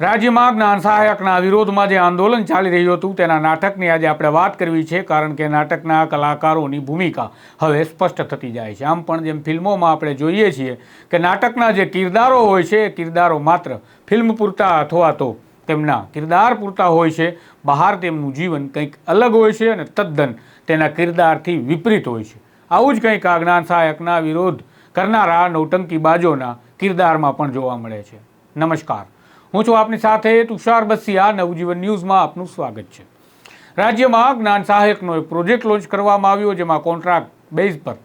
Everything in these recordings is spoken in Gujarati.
રાજ્યમાં જ્ઞાન સહાયકના વિરોધમાં જે આંદોલન ચાલી રહ્યું હતું, તેના નાટકની આજે આપણે વાત કરવી છે, કારણ કે નાટકના કલાકારોની ભૂમિકા હવે સ્પષ્ટ થતી જાય છે. આમ પણ જેમ ફિલ્મોમાં આપણે જોઈએ છીએ કે નાટકના જે કિરદારો હોય છે, એ કિરદારો માત્ર ફિલ્મ પૂરતા અથવા તો તેમના કિરદાર પૂરતા હોય છે. બહાર તેમનું જીવન કંઈક અલગ હોય છે અને તદ્દન તેના કિરદારથી વિપરીત હોય છે. આવું જ કંઈક આ જ્ઞાન સહાયકના વિરોધ કરનારા નૌટંકી બાજોના કિરદારમાં પણ જોવા મળે છે. નમસ્કાર. હું છું આપની સાથે તુષાર બસિયા, નવજીવન ન્યૂઝમાં આપનું સ્વાગત છે. રાજ્યમાં જ્ઞાન સહાયકનો એક પ્રોજેક્ટ લોન્ચ કરવામાં આવ્યો, જેમાં કોન્ટ્રાક્ટ બેઝ પર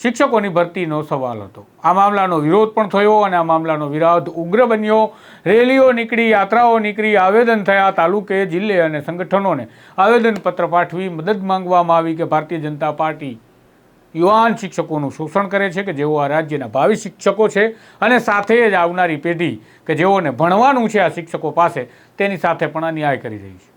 શિક્ષકોની ભરતીનો સવાલ હતો. આ મામલાનો વિરોધ પણ થયો અને આ મામલાનો વિરોધ ઉગ્ર બન્યો. રેલીઓ નીકળી, યાત્રાઓ નીકળી, આવેદન થયા. તાલુકે, જિલ્લે અને સંગઠનોને આવેદનપત્ર પાઠવી મદદ માંગવામાં આવી કે ભારતીય જનતા પાર્ટી યુવાન શિક્ષકોનું શોષણ કરે છે કે જેઓ આ રાજ્યના ભાવિ શિક્ષકો છે અને સાથે જ આવનારી પેઢી કે જેઓને ભણવાનું છે આ શિક્ષકો પાસે, તેની સાથે પણ અન્યાય કરી રહી છે.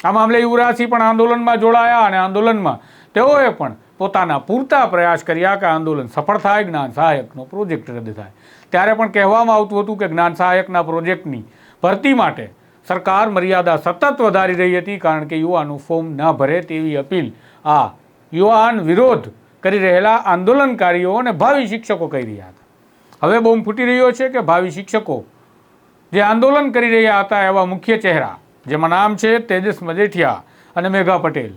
આ મામલે યુવરાજસિંહ પણ આંદોલનમાં જોડાયા અને આંદોલનમાં તેઓએ પણ પોતાના પૂરતા પ્રયાસ કર્યા કે આંદોલન સફળ થાય, જ્ઞાન સહાયકનો પ્રોજેક્ટ રદ થાય. ત્યારે પણ કહેવામાં આવતું હતું કે જ્ઞાન સહાયકના પ્રોજેક્ટની ભરતી માટે સરકાર મર્યાદા સતત વધારી રહી હતી, કારણ કે યુવાનો ફોર્મ ન ભરે તેવી અપીલ આ યુવાન વિરોધ કરી રહેલા આંદોલનકારીઓ અને ભાવિ શિક્ષકો કહી રહ્યા હતા. હવે બોમ્બ ફૂટી રહ્યો છે કે ભાવિ શિક્ષકો જે આંદોલન કરી રહ્યા હતા એવા મુખ્ય ચહેરા, જેમાં નામ છે તેજસ મજેઠિયા અને મેઘા પટેલ.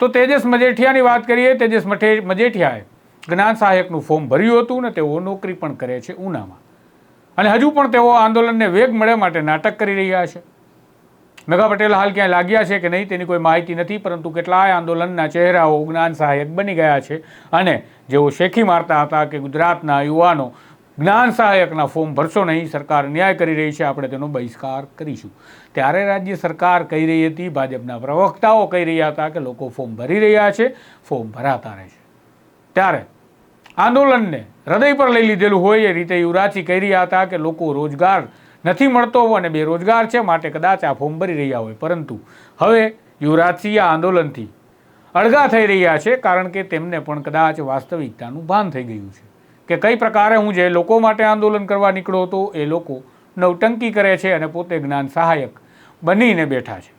તો તેજસ મજેઠિયાની વાત કરીએ, તેજસ મજેઠિયાએ જ્ઞાન સહાયકનું ફોર્મ ભર્યું હતું ને તેઓ નોકરી પણ કરે છે ઉનામાં. અને હજુ પણ તેઓ આંદોલનને વેગ મળે માટે નાટક કરી રહ્યા છે. મેઘા પટેલ હાલ ક્યાંય લાગ્યા છે કે નહીં તેની કોઈ માહિતી નથી, પરંતુ કેટલાય આંદોલનના ચહેરાઓ જ્ઞાન સહાયક બની ગયા છે. અને જેઓ શેખી મારતા હતા કે ગુજરાતના યુવાનો જ્ઞાન સહાયકના ફોર્મ ભરશો નહીં, સરકાર ન્યાય કરી રહી છે, આપણે તેનો બહિષ્કાર કરીશું. ત્યારે રાજ્ય સરકાર કહી રહી હતી, ભાજપના પ્રવક્તાઓ કહી રહ્યા હતા કે લોકો ફોર્મ ભરી રહ્યા છે, ફોર્મ ભરાતા રહે છે ત્યારે આંદોલનને હૃદય પર લઈ લીધેલું હોય એ રીતે યુવરાજસિંહ કહી રહ્યા હતા કે લોકો રોજગાર નથી મળતો અને બેરોજગાર છે, માટે કદાચ આ ફોર્મ ભરી રહ્યા હોય. પરંતુ હવે યુવરાજસિંહ આ આંદોલનથી અળગા થઈ રહ્યા છે, કારણ કે તેમને પણ કદાચ વાસ્તવિકતાનું ભાન થઈ ગયું છે. કે કઈ પ્રકારે હું જે લોકો માટે આંદોલન કરવા નીકળ્યો હતો, એ લોકો નવટંકી કરે છે અને પોતે જ્ઞાન સહાયક બનીને બેઠા છે.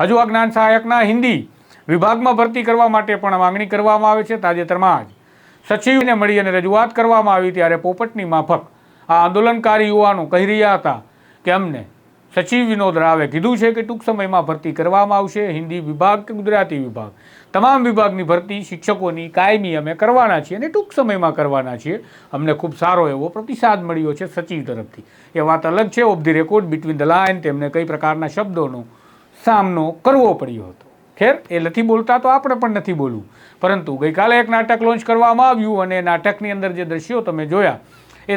હજુ આ જ્ઞાન સહાયકના હિન્દી વિભાગમાં ભરતી કરવા માટે પણ માંગણી કરવામાં આવે છે. તાજેતરમાં જ સચિવને મળી અને રજૂઆત કરવામાં આવી, ત્યારે પોપટની માફક આ આંદોલનકારી યુવાનો કહી રહ્યા હતા કે અમને સચિવ વિનોદ રાવે કીધું છે કે ટૂંક સમયમાં ભરતી કરવામાં આવશે, હિન્દી વિભાગ કે ગુજરાતી વિભાગ. તમામ વિભાગની ભરતી શિક્ષકોની કાયમી અમે કરવાના છીએ અને ટૂંક સમયમાં કરવાના છીએ. અમને ખૂબ સારો એવો પ્રતિસાદ મળ્યો છે સચિવ તરફથી. એ વાત અલગ છે. Off the record between the line તેમને કઈ પ્રકારના શબ્દોનો સામનો કરવો પડ્યો હતો. ખેર, એ નથી બોલતા તો આપણે પણ નથી બોલવું. પરંતુ ગઈકાલે એક નાટક લોન્ચ કરવામાં આવ્યું અને નાટકની અંદર જે દ્રશ્યો તમે જોયા, એ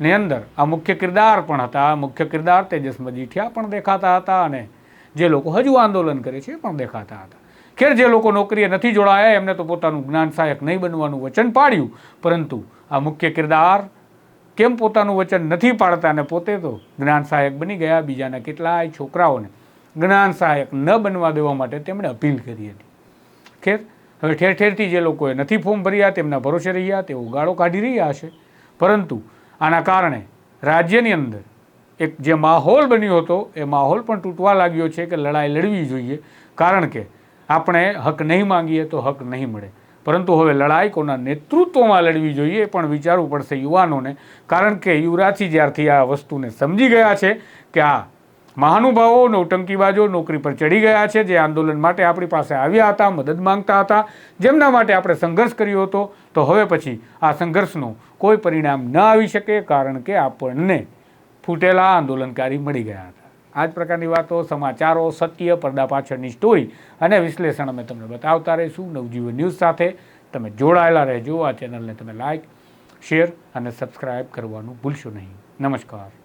દ્રશ્યોની અંદર. આ મુખ્ય કિરદાર પણ હતા. મુખ્ય કિરદાર તેજસ મજીઠિયા પણ દેખાતા હતા અને જે લોકો હજુ આંદોલન કરે છે એ પણ દેખાતા હતા. ખેર જે લોકો નોકરીએ નથી જોડાયા, એમને તો પોતાનું જ્ઞાન સહાયક નહીં બનવાનું વચન પાડ્યું. પરંતુ આ મુખ્ય કિરદાર કેમ પોતાનું વચન નથી પાડતા અને પોતે તો જ્ઞાન સહાયક બની ગયા. બીજાના કેટલાય છોકરાઓને જ્ઞાન સહાયક ન બનવા દેવા માટે તેમણે અપીલ કરી હતી. ખેર, હવે ઠેર ઠેરથી જે લોકોએ નથી ફોર્મ ભર્યા, તેમના ભરોસે રહ્યા, તેઓ ગાળો કાઢી રહ્યા હશે પરંતુ આના કારણે રાજ્યની અંદર એક જે માહોલ બન્યો હતો, એ માહોલ પણ તૂટવા લાગ્યો છે કે લડાઈ લડવી જોઈએ. કારણ કે આપણે હક નહીં માંગીએ તો હક નહીં મળે. પરંતુ હવે લડાઈ કોના નેતૃત્વમાં લડવી જોઈએ એ પણ વિચારવું પડશે યુવાનોને. કારણ કે યુવરાજસિંહ જ્યારથી આ વસ્તુને સમજી ગયા છે કે આ મહાનુભાવો નૌટંકીબાજો નોકરી પર ચડી ગયા છે, જે આંદોલન માટે આપણી પાસે આવ્યા હતા, મદદ માંગતા હતા, જેમના માટે આપણે સંઘર્ષ કર્યો હતો. તો હવે પછી આ સંઘર્ષનું કોઈ પરિણામ ન આવી શકે, કારણ કે આપણને ફૂટેલા આંદોલનકારી મળી ગયા હતા. આ જ પ્રકારની વાતો, સમાચારો, સત્ય, પડદા પાછળની સ્ટોરી અને વિશ્લેષણ અમે તમને બતાવતા રહીશું. નવજીવન ન્યૂઝ સાથે તમે જોડાયેલા રહેજો. આ ચેનલને તમે લાઈક શેર અને સબસ્ક્રાઈબ કરવાનું ભૂલશો નહીં. નમસ્કાર.